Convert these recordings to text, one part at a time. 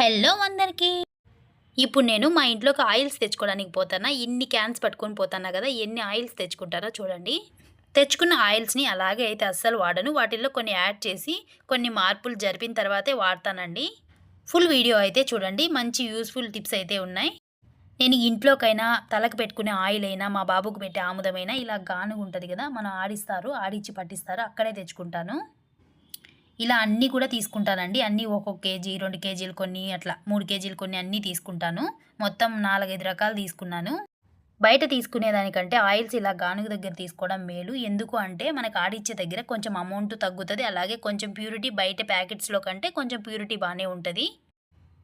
Hello అందరికీ. ఇప్పుడు నేను మా ఇంట్లోకి ఆయిల్స్ తెచ్చుకోవడానికి పోతానా? ఇన్ని క్యాన్స్ పట్టుకొని పోతానా కదా? ఎన్ని ఆయిల్స్ తెచ్చుకుంటారో చూడండి. తెచ్చుకున్న ఆయిల్స్ని అలాగే అయితే అస్సలు వాడను. వాటిల్లో కొన్ని యాడ్ చేసి కొన్ని మార్పులు జరిపిన తర్వాతే వాడతానండి. ఫుల్ వీడియో అయితే చూడండి. మంచి యూస్ఫుల్ టిప్స్ అయితే ఉన్నాయి. నేను ఇంట్లోకైనా తలకు పెట్టుకునే ఆయిల్ అయినా మా బాబుకు పెట్టే ఆముదమైనా ఇలా గానుగు ఉంటుంది కదా? మనం ఆడిస్తారు ఆడిచ్చి పట్టిస్తారు అక్కడే తెచ్చుకుంటాను. ఇలా అన్నీ కూడా తీసుకుంటానండి. అన్నీ ఒక్కొక్క కేజీ రెండు కేజీలు కొన్ని అట్లా మూడు కేజీలు కొన్ని అన్నీ తీసుకుంటాను. మొత్తం నాలుగైదు రకాలు తీసుకున్నాను. బయట తీసుకునేదానికంటే ఆయిల్స్ ఇలా గానుగ దగ్గర తీసుకోవడం మేలు. ఎందుకు అంటే మనకు ఆడిచ్చే దగ్గర కొంచెం అమౌంట్ తగ్గుతుంది. అలాగే కొంచెం ప్యూరిటీ బయట ప్యాకెట్స్లో కంటే కొంచెం ప్యూరిటీ బాగానే ఉంటుంది.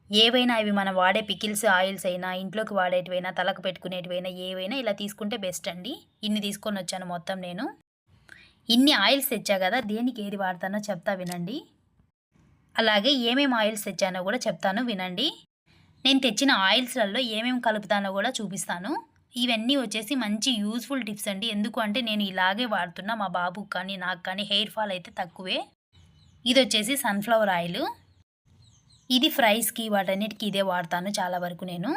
ఏవైనా ఇవి మనం వాడే పికిల్స్ ఆయిల్స్ అయినా ఇంట్లోకి వాడేటివైనా తలకు పెట్టుకునేటివైనా ఏవైనా ఇలా తీసుకుంటే బెస్ట్ అండి. ఇన్ని తీసుకొని వచ్చాను మొత్తం నేను. ఇన్ని ఆయిల్స్ తెచ్చా కదా దేనికి ఏది వాడతానో చెప్తా వినండి. అలాగే ఏమేమి ఆయిల్స్ తెచ్చానో కూడా చెప్తాను వినండి. నేను తెచ్చిన ఆయిల్స్లలో ఏమేమి కలుపుతానో కూడా చూపిస్తాను. ఇవన్నీ వచ్చేసి మంచి యూస్ఫుల్ టిప్స్ అండి. ఎందుకు అంటే నేను ఇలాగే వాడుతున్నా మా బాబుకి కానీ నాకు కానీ హెయిర్ ఫాల్ అయితే తక్కువే. ఇది వచ్చేసి సన్ఫ్లవర్ ఆయిల్. ఇది ఫ్రైస్కి వాటన్నిటికీ ఇదే వాడతాను చాలా వరకు నేను.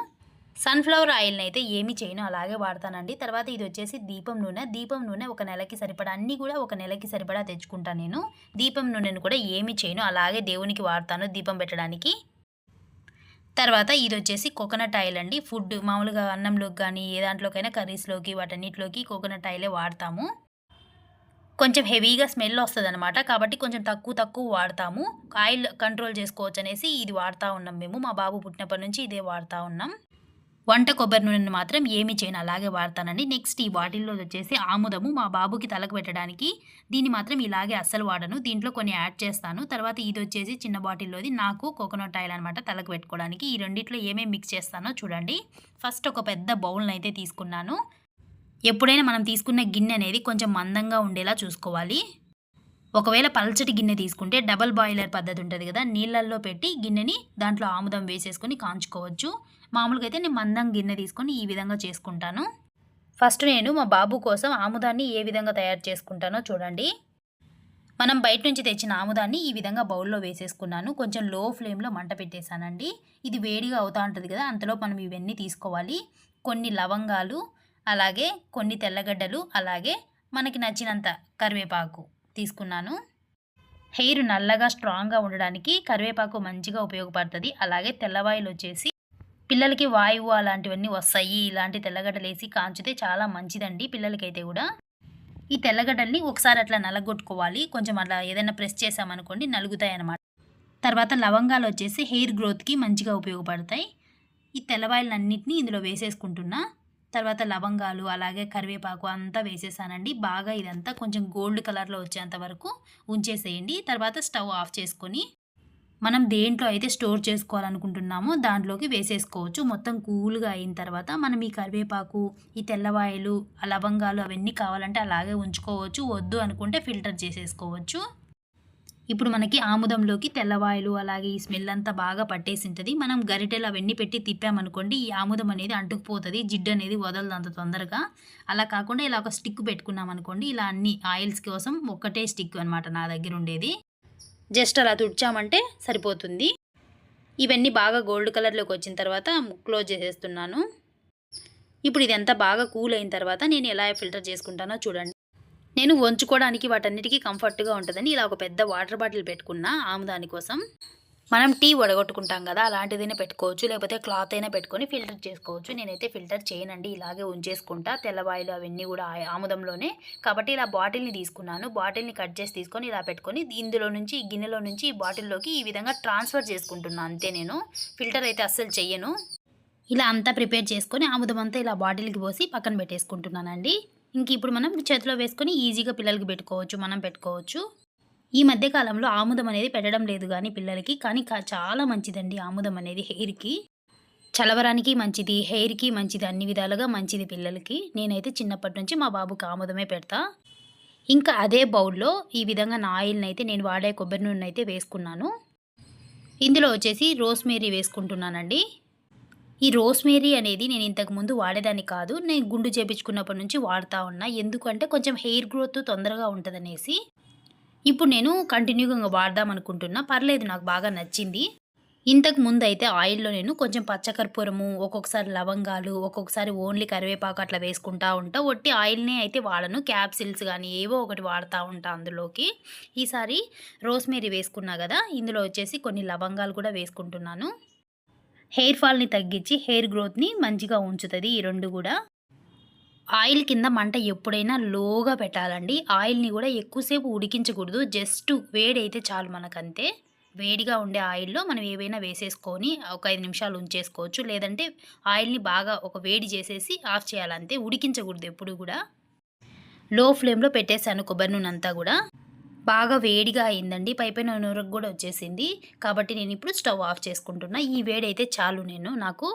సన్ఫ్లవర్ ఆయిల్ని అయితే ఏమి చేయను అలాగే వాడతానండి. తర్వాత ఇది వచ్చేసి దీపం నూనె. దీపం నూనె ఒక నెలకి సరిపడా అన్నీ కూడా ఒక నెలకి సరిపడా తెచ్చుకుంటాను నేను. దీపం నూనెను కూడా ఏమి చేయను అలాగే దేవునికి వాడతాను దీపం పెట్టడానికి. తర్వాత ఇది వచ్చేసి కోకోనట్ ఆయిల్ అండి. ఫుడ్ మామూలుగా అన్నంలోకి కానీ ఏ దాంట్లోకైనా కర్రీస్లోకి వాటన్నిటిలోకి కోకోనట్ ఆయిలే వాడతాము. కొంచెం హెవీగా స్మెల్ వస్తుంది అనమాట కాబట్టి కొంచెం తక్కువ తక్కువ వాడతాము. ఆయిల్ కంట్రోల్ చేసుకోవచ్చు అనేసి ఇది వాడుతూ ఉన్నాం మేము. మా బాబు పుట్టినప్పటి నుంచి ఇదే వాడుతూ ఉన్నాం. వంట కొబ్బరి నూనెను మాత్రం ఏమి చేయను అలాగే వాడతానండి. నెక్స్ట్ ఈ బాటిల్లో వచ్చేసి ఆముదము మా బాబుకి తలకు పెట్టడానికి దీన్ని మాత్రం ఇలాగే అస్సలు వాడను. దీంట్లో కొన్ని యాడ్ చేస్తాను. తర్వాత ఇది వచ్చేసి చిన్న బాటిల్లోది. నాకు కోకోనట్ ఆయిల్ అనమాట తలకు పెట్టుకోవడానికి. ఈ రెండిట్లో ఏమేమి మిక్స్ చేస్తానో చూడండి. ఫస్ట్ ఒక పెద్ద బౌల్ని అయితే తీసుకున్నాను. ఎప్పుడైనా మనం తీసుకున్న గిన్నె అనేది కొంచెం మందంగా ఉండేలా చూసుకోవాలి. ఒకవేళ పల్చటి గిన్నె తీసుకుంటే డబల్ బాయిలర్ పద్ధతి ఉంటుంది కదా నీళ్ళల్లో పెట్టి గిన్నెని దాంట్లో ఆముదం వేసేసుకొని కాంచుకోవచ్చు. మామూలుగా అయితే నేను మందం గిన్నె తీసుకొని ఈ విధంగా చేసుకుంటాను. ఫస్ట్ నేను మా బాబు కోసం ఆముదాన్ని ఏ విధంగా తయారు చేసుకుంటానో చూడండి. మనం బయట నుంచి తెచ్చిన ఆముదాన్ని ఈ విధంగా బౌల్లో వేసేసుకున్నాను. కొంచెం లో ఫ్లేమ్లో మంట పెట్టేశానండి. ఇది వేడిగా అవుతా ఉంటుంది కదా అంతలో మనం ఇవన్నీ తీసుకోవాలి. కొన్ని లవంగాలు అలాగే కొన్ని తెల్లగడ్డలు అలాగే మనకి నచ్చినంత కరివేపాకు తీసుకున్నాను. హెయిర్ నల్లగా స్ట్రాంగ్గా ఉండడానికి కరివేపాకు మంచిగా ఉపయోగపడుతుంది. అలాగే తెల్లవాయిలు వచ్చేసి పిల్లలకి వాయువు అలాంటివన్నీ వస్తాయి. ఇలాంటి తెల్లగడ్డలు వేసి కాంచితే చాలా మంచిదండి పిల్లలకైతే కూడా. ఈ తెల్లగడ్డల్ని ఒకసారి అట్లా నలగొట్టుకోవాలి. కొంచెం అట్లా ఏదైనా ప్రెస్ చేసామనుకోండి నలుగుతాయి అన్నమాట తర్వాత లవంగాలు వచ్చేసి హెయిర్ గ్రోత్కి మంచిగా ఉపయోగపడతాయి. ఈ తెల్లవాయిలన్నింటినీ ఇందులో వేసేసుకుంటున్నా. తర్వాత లవంగాలు అలాగే కరివేపాకు అంతా వేసేసానండి. బాగా ఇదంతా కొంచెం గోల్డ్ కలర్లో వచ్చేంత వరకు ఉంచేసేయండి. తర్వాత స్టవ్ ఆఫ్ చేసుకొని మనం దేంట్లో అయితే స్టోర్ చేసుకోవాలనుకుంటున్నామో దాంట్లోకి వేసేసుకోవచ్చు. మొత్తం కూల్గా అయిన తర్వాత మనం ఈ కరివేపాకు ఈ తెల్లవాయలు లవంగాలు అవన్నీ కావాలంటే అలాగే ఉంచుకోవచ్చు. వద్దు అనుకుంటే ఫిల్టర్ చేసేసుకోవచ్చు. ఇప్పుడు మనకి ఆముదంలోకి తెల్లవాయలు అలాగే ఈ స్మెల్ అంతా బాగా పట్టేసి ఉంటుంది. మనం గరిటెలు అవన్నీ పెట్టి తిప్పామనుకోండి ఈ ఆముదం అనేది అంటుకుపోతుంది జిడ్డు అనేది వదలదు అంత తొందరగా. అలా కాకుండా ఇలా ఒక స్టిక్ పెట్టుకున్నాం అనుకోండి ఇలా అన్ని ఆయిల్స్ కోసం ఒక్కటే స్టిక్ అనమాట నా దగ్గర ఉండేది. జస్ట్ అలా తుడిచామంటే సరిపోతుంది. ఇవన్నీ బాగా గోల్డ్ కలర్లోకి వచ్చిన తర్వాత క్లోజ్ చేసేస్తున్నాను. ఇప్పుడు ఇదంతా బాగా కూల్ అయిన తర్వాత నేను ఎలా ఫిల్టర్ చేసుకుంటానో చూడండి. నేను వంచుకోవడానికి వాటన్నిటికీ కంఫర్ట్గా ఉంటుందని ఇలా ఒక పెద్ద వాటర్ బాటిల్ పెట్టుకున్నా ఆముదాని కోసం మనం టీ వడగొట్టుకుంటాం కదా అలాంటిదైనా పెట్టుకోవచ్చు. లేకపోతే క్లాత్ అయినా పెట్టుకొని ఫిల్టర్ చేసుకోవచ్చు. నేనైతే ఫిల్టర్ చేయనండి. ఇలాగే ఉంచేసుకుంటా. తెల్లవాయిలు అవన్నీ కూడా ఆముదంలోనే. కాబట్టి ఇలా బాటిల్ని తీసుకున్నాను. బాటిల్ని కట్ చేసి తీసుకొని ఇలా పెట్టుకొని ఇందులో నుంచి ఈ గిన్నెలో నుంచి ఈ బాటిల్లోకి ఈ విధంగా ట్రాన్స్ఫర్ చేసుకుంటున్నాను అంతే నేను. ఫిల్టర్ అయితే అస్సలు చెయ్యను. ఇలా అంతా ప్రిపేర్ చేసుకొని ఆముదం అంతా ఇలా బాటిల్కి పోసి పక్కన పెట్టేసుకుంటున్నానండి. ఇంక ఇప్పుడు మనం చేతిలో వేసుకొని ఈజీగా పిల్లలకి పెట్టుకోవచ్చు మనం పెట్టుకోవచ్చు. ఈ మధ్యకాలంలో ఆముదం అనేది పెట్టడం లేదు కానీ పిల్లలకి కానీ చాలా మంచిదండి ఆముదం అనేది హెయిర్కి చలవరానికి మంచిది హెయిర్కి మంచిది అన్ని విధాలుగా మంచిది పిల్లలకి. నేనైతే చిన్నప్పటి నుంచి మా బాబుకి ఆముదమే పెడతా. ఇంకా అదే బౌల్లో ఈ విధంగా నా ఆయిల్ని అయితే నేను వాడే కొబ్బరి నూనె అయితే వేసుకున్నాను. ఇందులో వచ్చేసి రోస్మేరీ వేసుకుంటున్నానండి. ఈ రోస్మేరీ అనేది నేను ఇంతకుముందు వాడేదాన్ని కాదు నేను గుండు చేపించుకున్నప్పటి నుంచి వాడుతూ ఉన్నా. ఎందుకంటే కొంచెం హెయిర్ గ్రోత్ తొందరగా ఉంటుందనేసి. ఇప్పుడు నేను కంటిన్యూగా వాడదాం అనుకుంటున్నా పర్లేదు నాకు బాగా నచ్చింది ఇంతకు ముందు అయితే ఆయిల్‌లో నేను కొంచెం పచ్చకర్పూరము, ఒక్కొక్కసారి లవంగాలు, ఒక్కొక్కసారి ఓన్లీ కరివేపాకు అట్లా వేసుకుంటా ఉంటా. ఒట్టి ఆయిల్‌నే అయితే వాడను. క్యాప్సిల్స్ కానీ ఏవో ఒకటి వాడుతూ ఉంటా అందులోకి. ఈసారి రోస్‌మేరీ వేసుకున్నా కదా ఇందులో వచ్చేసి కొన్ని లవంగాలు కూడా వేసుకుంటున్నాను. హెయిర్ ఫాల్‌ని తగ్గించి హెయిర్ గ్రోత్‌ని మంచిగా ఉంచుతుంది ఈ రెండు కూడా ఆయిల్ కింద మంట ఎప్పుడైనా లోగా పెట్టాలండి. ఆయిల్‌ని కూడా ఎక్కువసేపు ఉడికించకూడదు. జస్ట్ వేడైతే చాలు మనకంతే. వేడిగా ఉండే ఆయిల్‌లో మనం ఏవైనా వేసేసుకొని ఒక ఐదు నిమిషాలు ఉంచేసుకోవచ్చు. లేదంటే ఆయిల్‌ని బాగా ఒక వేడి చేసేసి ఆఫ్ చేయాలంతే. ఉడికించకూడదు ఎప్పుడు కూడా లో ఫ్లేమ్‌లో పెట్టేసాను కొబ్బరి అంతా కూడా బాగా వేడిగా అయిందండి. పైపైన నూరకు కూడా వచ్చేసింది. కాబట్టి నేను ఇప్పుడు స్టవ్ ఆఫ్ చేసుకుంటున్నా. ఈ వేడి అయితే చాలు నేను నాకు.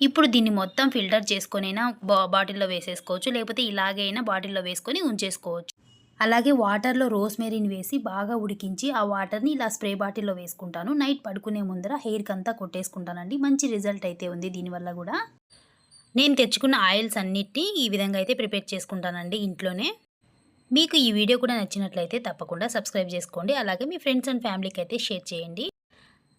ఇప్పుడు దీన్ని మొత్తం ఫిల్టర్ చేసుకొనైనా బా బాటిల్‌లో వేసేసుకోవచ్చు. లేకపోతే ఇలాగే అయినా బాటిల్‌లో వేసుకొని ఉంచేసుకోవచ్చు. అలాగే వాటర్‌లో రోస్మెరీని వేసి బాగా ఉడికించి ఆ వాటర్‌ని ఇలా స్ప్రే బాటిల్‌లో వేసుకుంటాను. నైట్ పడుకునే ముందర హెయిర్కి అంతా కొట్టేసుకుంటానండి. మంచి రిజల్ట్ అయితే ఉంది దీనివల్ల కూడా నేను తెచ్చుకున్న ఆయిల్స్ అన్నిటిని ఈ విధంగా అయితే ప్రిపేర్ చేసుకుంటానండి ఇంట్లోనే. మీకు ఈ వీడియో కూడా నచ్చినట్లయితే తప్పకుండా సబ్స్క్రైబ్ చేసుకోండి. అలాగే మీ ఫ్రెండ్స్ అండ్ ఫ్యామిలీకి అయితే షేర్ చేయండి.